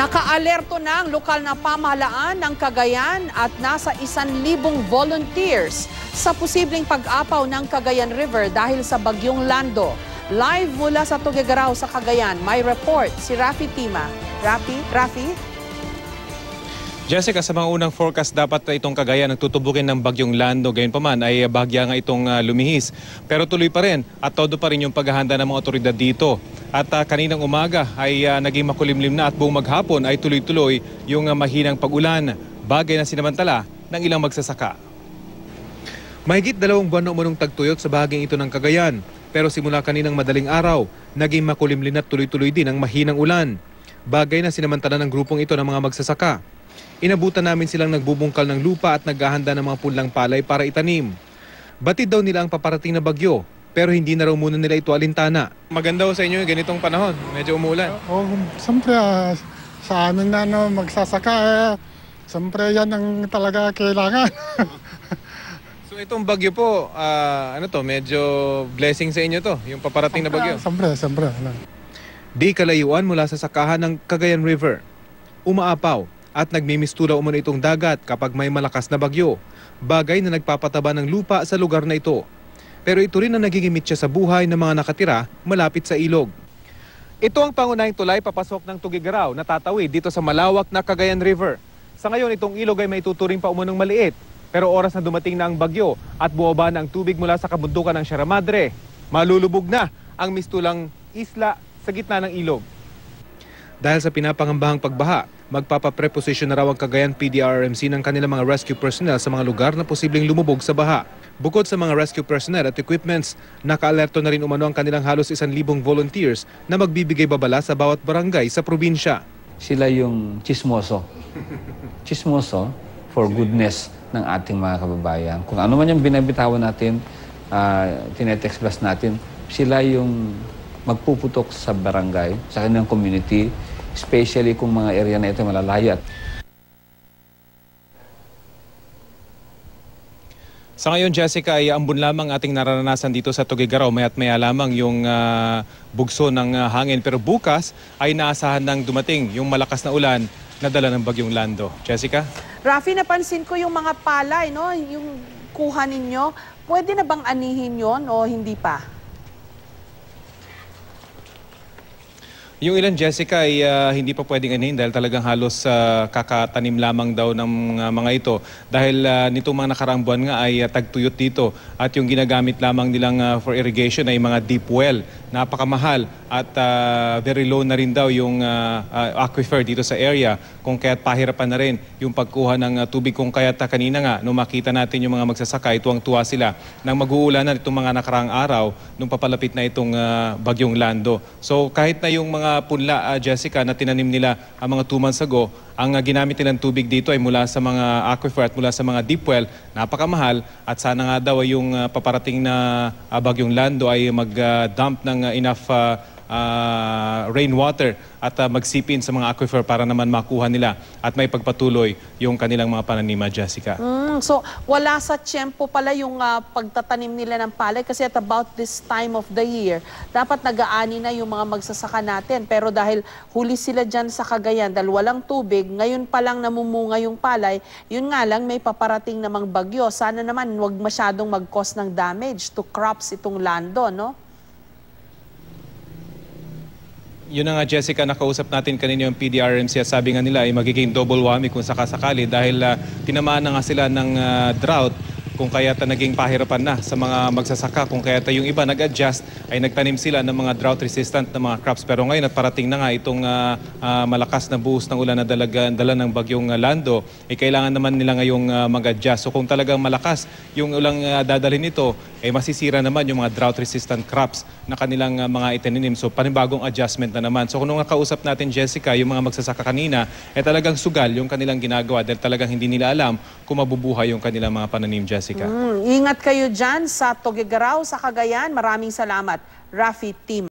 Nakaalerto na ang lokal na pamahalaan ng Cagayan at nasa isan libong volunteers sa posibleng pag-apaw ng Cagayan River dahil sa bagyong Lando. Live mula sa Tugigaraw sa Cagayan, may report si Rafi Tima. Rafi? Rafi? Jessica, sa mga unang forecast, dapat itong Cagayan nagtutubukin ng bagyong Lando. Gayon pa man ay bahagya nga itong uh, lumihis. Pero tuloy pa rin at todo pa rin yung paghahanda ng mga otoridad dito. At uh, kaninang umaga ay uh, naging makulimlim na at buong maghapon ay tuloy-tuloy yung uh, mahinang pag-ulan. Bagay na sinamantala ng ilang magsasaka. Mahigit dalawang buwan na umunong tagtuyot sa bahaging ito ng Cagayan. Pero simula kaninang madaling araw, naging makulimlim at tuloy-tuloy din ang mahinang ulan. Bagay na sinamantala ng grupong ito ng mga magsasaka. Inabutan namin silang nagbubungkal ng lupa at naghahanda ng mga punlang palay para itanim. Batid daw nila ang paparating na bagyo, pero hindi na raw muna nila ito alintana. Maganda ho sa inyo yung ganitong panahon, medyo umulan. Oh, siyempre, ah, sa amin na no, magsasaka, eh, siyempre yan ang talaga kailangan. So itong bagyo po, ah, ano to, medyo blessing sa inyo to, yung paparating na bagyo. siyempre, siyempre. ano. Di kalayuan mula sa sakahan ng Cagayan River. Umaapaw at nagmimistura umano itong dagat kapag may malakas na bagyo. Bagay na nagpapataba ng lupa sa lugar na ito. Pero ito rin ang nagiging mitya sa buhay ng mga nakatira malapit sa ilog. Ito ang pangunahing tulay papasok ng Tugigaraw na tatawid dito sa malawak na Cagayan River. Sa ngayon, itong ilog ay may tuturing pa umunong maliit. Pero oras na dumating na ang bagyo at buwaba na ang tubig mula sa kabundukan ng Sierra Madre, malulubog na ang mistulang isla sa gitna ng ilog. Dahil sa pinapangambahang pagbaha, magpapapreposition na raw ang Cagayan PDRMC ng kanilang mga rescue personnel sa mga lugar na posibleng lumubog sa baha. Bukod sa mga rescue personnel at equipments, naka-alerto na rin umano ang kanilang halos isan libong volunteers na magbibigay babala sa bawat barangay sa probinsya. sila yung chismoso. Chismoso for goodness ng ating mga kababayan. Kung ano man yung binabitawan natin, uh, tinetext blast natin, sila yung magpuputok sa barangay, sa kanilang community, especially kung mga area na ito malalayat. Sa ngayon, Jessica, ay ambon lamang ating nararanasan dito sa Tugigaraw. Maya't maya lamang yung ah, bugso ng ah, hangin. Pero bukas ay naasahan ng dumating yung malakas na ulan na dala ng bagyong Lando. Jessica? Rafi, napansin ko yung mga palay, no? Yung kuha ninyo. Pwede na bang anihin yon o hindi pa? Yung ilan, Jessica, ay ah, hindi pa pwedeng anihin dahil talagang halos ah, kakatanim lamang daw ng ah, mga ito. Dahil uh, nitong mga nakaraang buwan nga ay ah, tagtuyot dito at yung ginagamit lamang nilang ah, for irrigation ay mga deep well. Napakamahal at ah, very low na rin daw yung ah, ah, aquifer dito sa area kung kaya't pahirapan na rin yung pagkuha ng ah, tubig kung kaya't ah, kanina nga nung makita natin yung mga magsasaka, tuwang-tuwa sila nang mag-uulan na itong mga nakaraang araw nung papalapit na itong ah, bagyong Lando. So kahit na yung mga punla, ah, Jessica, na tinanim nila ang mga two months ago, ang ah, ginamit nilang tubig dito ay mula sa mga aquifer at mula sa mga deep well, napakamahal at sana nga daw yung ah, paparating na ah, bagyong Lando ay mag-dump ng ah, enough ah, ah, rainwater at ah, magsipin sa mga aquifer para naman makuha nila at may pagpatuloy yung kanilang mga pananima, Jessica. Mm, so, wala sa tiyempo pala yung ah, pagtatanim nila ng palay kasi at about this time of the year, dapat nag-aani na yung mga magsasaka natin. Pero dahil huli sila dyan sa Cagayan, dahil walang tubig, ngayon pa lang namumunga yung palay, yun nga lang may paparating namang bagyo. Sana naman wag masyadong mag-cause ng damage to crops itong lando, no? Yun na nga Jessica, nakausap natin kanina yung PDRMC at sabi nga nila ay magiging double whammy kung sakasakali dahil ah, tinamaan na nga sila ng ah, drought kung kaya ta naging pahirapan na sa mga magsasaka kung kaya ta yung iba nag-adjust ay nagtanim sila ng mga drought resistant na mga crops. Pero ngayon at parating na nga itong ah, ah, malakas na buhos ng ulan na dalaga, dala ng bagyong ah, Lando eh kailangan naman nila ngayong ah, mag-adjust. So kung talagang malakas yung ulang ah, dadalhin nito eh masisira naman yung mga drought resistant crops na kanilang ah, mga itaninim so panibagong adjustment na naman. So kung nung nakausap natin Jessica yung mga magsasaka kanina eh talagang sugal yung kanilang ginagawa dahil talagang hindi nila alam kung mabubuhay yung kanilang mga pananim Jessica Mm, ingat kayo dyan sa Tugigaraw, sa Cagayan. Maraming salamat, Rafi Team.